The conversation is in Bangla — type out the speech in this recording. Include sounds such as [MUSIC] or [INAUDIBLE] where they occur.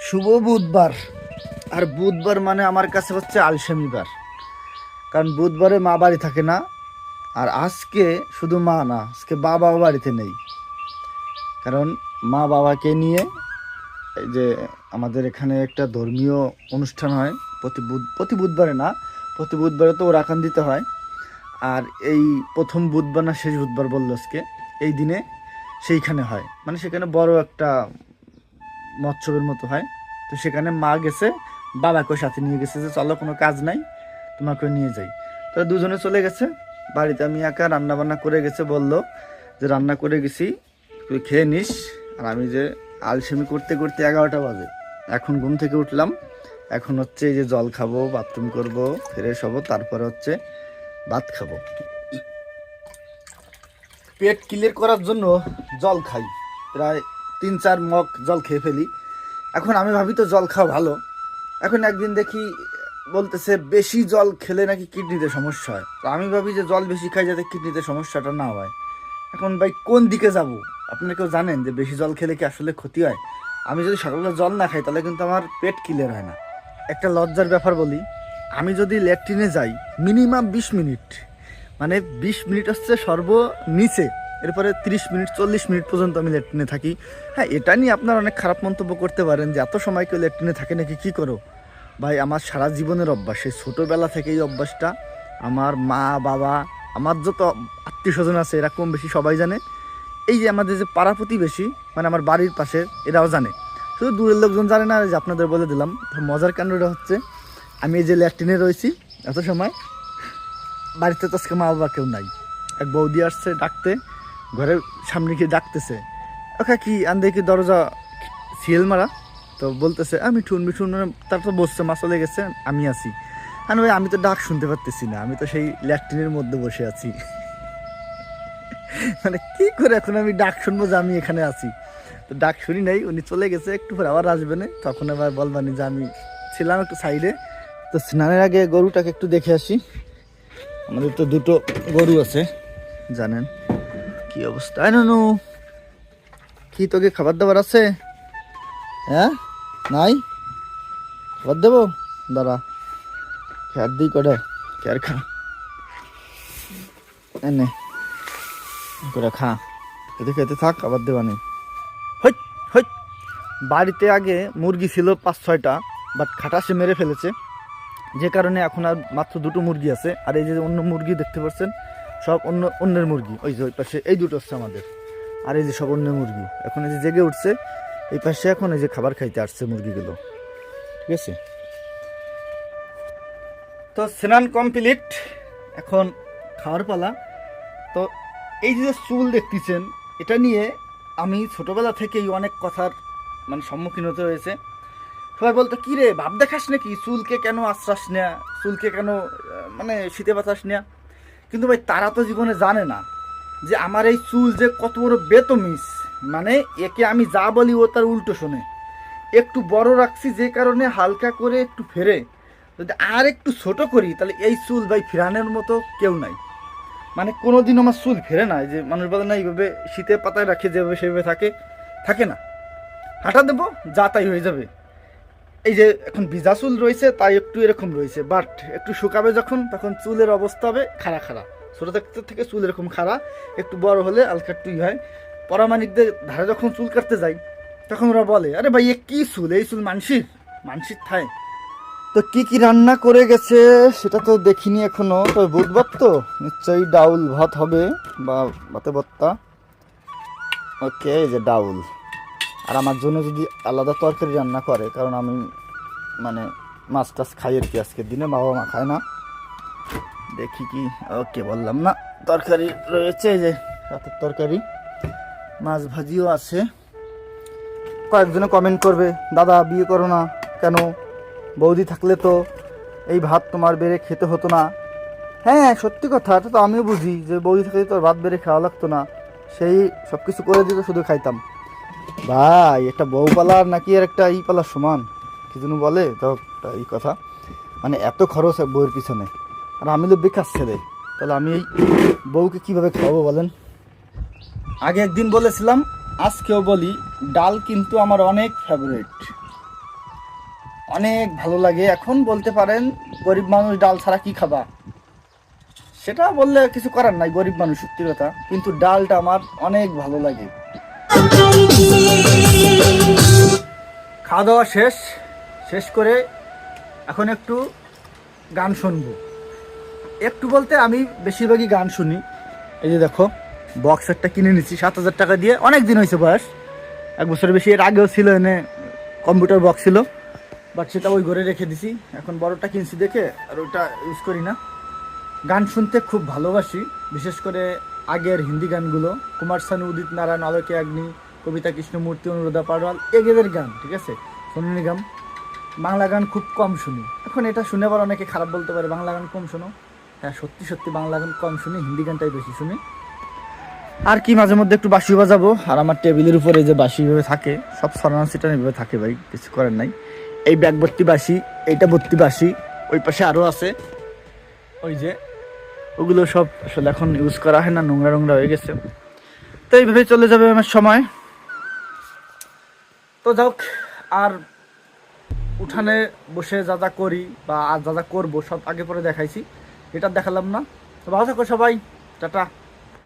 শুভ বুধবার। আর বুধবার মানে আমার কাছে হচ্ছে আলসেমিবার। কারণ বুধবারে মা বাড়ি থাকে না, আর আজকে শুধু মা না, আজকে বাবাও বাড়িতে নেই। কারণ মা বাবাকে নিয়ে এই যে আমাদের এখানে একটা ধর্মীয় অনুষ্ঠান হয়, প্রতি বুধ, প্রতি বুধবারে না, প্রতি বুধবারে তো ওরাকান দিতে হয়। আর এই প্রথম বুধবার না, শেষ বুধবার বলল আজকে, এই দিনে সেইখানে হয়। মানে সেখানে বড় একটা মৎসবের মতো হয়। তো সেখানে মা গেছে বাবাকে সাথে নিয়ে গেছে যে চলো কোনো কাজ নাই তোমাকে নিয়ে যাই। তো দুজনে চলে গেছে। বাড়িতে আমি একা রান্না বান্না করে গেছে, বলল যে রান্না করে গেছি, তুই খেয়ে নিস। আর আমি যে আলসেমি করতে করতে এগারোটা বাজে। এখন ঘুম থেকে উঠলাম। এখন হচ্ছে এই যে জল খাব বাথরুম করব ফ্রেশ হব, তারপরে হচ্ছে ভাত খাব। পেট ক্লিয়ার করার জন্য জল খাই। প্রায় তিন চার মগ জল খেয়ে ফেলি। এখন আমি ভাবি তো জল খাওয়া ভালো। এখন একদিন দেখি বলতেছে, বেশি জল খেলে নাকি কিডনিতে সমস্যা হয়? তো আমি ভাবি যে জল বেশি খাই যাতে কিডনিতে সমস্যাটা না হয়। এখন ভাই, কোন দিকে যাব? আপনারা কেউ জানেন যে বেশি জল খেলে কি আসলে ক্ষতি হয়? আমি যদি সকালে জল না খাই, তাহলে কিন্তু আমার পেট ক্লিয়ার হয় না। একটা লজ্জার ব্যাপার বলি, আমি যদি ল্যাট্রিনে যাই মিনিমাম বিশ মিনিট। মানে বিশ মিনিট হচ্ছে সর্বনিচে। এরপরে তিরিশ মিনিট, চল্লিশ মিনিট পর্যন্ত আমি ল্যাট্রিনে থাকি। হ্যাঁ এটা নিয়ে আপনার অনেক খারাপ মন্তব্য করতে পারেন যে, এত সময় কেউ ল্যাট্রিনে থাকে নাকি? কী করো? ভাই, আমার সারা জীবনের অভ্যাস সেই ছোটোবেলা থেকে এই অভ্যাসটা আমার মা, বাবা, আমার যত আত্মীয় স্বজন আছে, এরা কম বেশি সবাই জানে। এই যে আমাদের যে পাড়া প্রতিবেশী মানে আমার বাড়ির পাশে, এরাও জানে। শুধু দূরের লোকজন জানে না যে আপনাদের বলে দিলাম মজার কাণ্ডটা হচ্ছে, আমি এই যে ল্যাট্রিনে রয়েছি, এত সময়, বাড়িতে তো আজকে মা বাবা কেউ নাই। এক বৌদি আসছে ডাকতে ঘরের সামনে গিয়ে ডাকতেছে, ওকে কি আন্দে কি দরজা সিএল মারা? তো বলতেছে, আমি ঠুন মিঠুন, তার তো বসছে মা চলে গেছে, আমি আছি। আমি ভাই, আমি তো ডাক শুনতে পারতেছি না, আমি তো সেই ল্যাট্রিনের মধ্যে বসে আছি। [LAUGHS] মানে কি করে এখন আমি ডাক শুনব যে আমি এখানে আছি? তো ডাক শুনি নাই, উনি চলে গেছে, একটু পরে আবার আসবে না। তখন আবার বলবানি যে আমি ছিলাম একটু সাইডে। তো স্নানের আগে গরুটাকে একটু দেখে আসি। আমাদের তো দুটো গরু আছে, জানেন? কি অবস্থা? আই নু কি তোকে খাবার দাবার আছে? হ্যাঁ? নাই? খাবার দেবো? দাঁড়া। খেয়ার দিই কটা। খেয়ার খা। এনে করে খা। খেতে খেতে থাক আবার দেওয়া নেই। হই হই বাড়িতে আগে মুরগি ছিল পাঁচ, ছয়টা, বাট খাটাসে মেরে ফেলেছে। যে কারণে এখন আর মাত্র দুটো মুরগি আছে। আর এই যে অন্য মুরগি দেখতে পাচ্ছেন সব অন্য, অন্যের মুরগি। ওই যে ওই পাশে এই দুটো হচ্ছে আমাদের। আর এই যে সব অন্য মুরগি। এখন এই যে জেগে উঠছে, এই পাশে এখন এই যে খাবার খাইতে আসছে মুরগিগুলো। ঠিক আছে? তো স্নান কমপ্লিট, এখন খাওয়ার পালা। তো এই যে চুল দেখতেছেন, এটা নিয়ে আমি ছোটবেলা থেকেই অনেক কথার মানে সম্মুখীন হতে হয়েছে। সবাই বলতো কি রে ভাব দেখাস নাকি? চুলকে কেন আশ্বাস নেয়া? চুলকে কেন মানে শীতে বাতাস নেয়া? কিন্তু ভাই, তারা তো জীবনে জানে না যে আমার এই চুল যে কত বড় বেতমিস। মানে একে আমি যা বলি ও তার উল্টো শোনে। একটু বড় রাখছি যে কারণে হালকা করে একটু ফেরে। যদি আর একটু ছোট করি, তাহলে এই চুল ভাই ফেরানোর মতো কেউ নাই। মানে কোনো দিন আমার চুল ফেরে না যে মানুষ বলে না, এইভাবে শীতে পাতায় রাখে, যেভাবে সেভাবে থাকে থাকে না। হাঁটা দেবো, যা তাই হয়ে যাবে। এই যে এখন ভিজা চুল রয়েছে, তাই একটু এরকম রয়েছে বাট একটু শুকাবে যখন, তখন চুলের অবস্থা হবে খাড়া খাড়া। ছোটো থাকতে থেকে চুল এরকম খাড়া, একটু বড় হলে আলকা একটুই হয়। পরামানিকদের ধারে যখন চুল কাটতে যাই, তখন ওরা বলে, আরে ভাই, এ কী চুল? এই চুল মানসির মানসির থায় তো কি কি রান্না করে গেছে, সেটা তো দেখিনি এখনও তো বুধবার তো, নিশ্চয়ই ডাউল ভাত হবে বা ভাতে ভত্তা ওকে, এই যে ডাউল। আর আমার জন্য যদি আলাদা তরকারি রান্না করে, কারণ আমি মানে মাছ টাছ খাই আর কি আজকের দিনে, বাবা মা খায় না। দেখি কি, ওকে বললাম না, তরকারি রয়েছে যে রাতের তরকারি। মাছ ভাজিও আছে। কয়েকজনে কমেন্ট করবে, দাদা, বিয়ে করো না কেন? বৌদি থাকলে তো এই ভাত তোমার বেড়ে খেতে হতো না। হ্যাঁ সত্যি কথা, এটা তো আমিও বুঝি যে বৌদি থাকলে তো আর ভাত বেড়ে খাওয়া লাগতো না। সেই সব কিছু করে দিত, শুধু খাইতাম। ভাই, একটা বউ পালার নাকি আর একটা ই পালার সমান? কি যেন বলে? তো এই কথা। মানে এত খরচ বউয়ের পিছনে। আর আমি তো বেকার ছেলে। তাহলে আমি এই বউকে কীভাবে খাওয়াবো বলেন? আগে একদিন বলেছিলাম, আজকেও বলি, ডাল কিন্তু আমার অনেক ফেভারিট অনেক ভালো লাগে। এখন বলতে পারেন, গরিব মানুষ ডাল ছাড়া কি খাবা? সেটা বললে কিছু করার নাই, গরিব মানুষ, সত্যি কথা। কিন্তু ডালটা আমার অনেক ভালো লাগে। খাওয়া দাওয়া শেষ শেষ করে এখন একটু গান শুনব। একটু বলতে আমি বেশিরভাগই গান শুনি। এই যে দেখো বক্স একটা কিনে নিচ্ছি সাত হাজার টাকা দিয়ে। অনেক দিন হয়েছে বয়স। এক বছর বেশি, এর আগেও ছিল এনে কম্পিউটার বক্স ছিল। বাট সেটা ওই ঘরে রেখে দিছি। এখন বড়টা কিনছি দেখে, আর ওটা ইউজ করি না। গান শুনতে খুব ভালোবাসি। বিশেষ করে আগের হিন্দি গানগুলো। কুমার শানু উদিত নারায়ণ, আলোকে অগ্নি কবিতা, কৃষ্ণমূর্তি, অনুরাধা পারওয়াল এগেদের গান, ঠিক আছে? সোনু নিগম বাংলা গান খুব কম শুনি। এখন এটা শুনে আবার অনেকে খারাপ বলতে পারে, বাংলা গান কম শোনো। হ্যাঁ সত্যি সত্যি বাংলা গান কম শুনি, হিন্দি গানটাই বেশি শুনি। আর কি মাঝে মধ্যে একটু বাঁশি বাজাবো, আর আমার টেবিলের উপরে যে বাঁশি ভাবে থাকে, সব সরানো সিটানো এভাবে থাকে ভাই, কিছু করার নাই। এই ব্যাগ ভর্তি বাঁশি, এইটা ভর্তি বাঁশি, ওই পাশে আরও আছে। ওই যে, ওগুলো সব আসলে এখন ইউজ করা হয় না, নোংরা নোংরা হয়ে গেছে। তো এইভাবে চলে যাবে আমার সময়। তো যাই হোক, আর উঠানে বসে যা যা করি বা আর যা যা করব সব আগে পরে দেখাইছি, এটা দেখালাম না। তো ভালো থাকো সবাই, টাটা।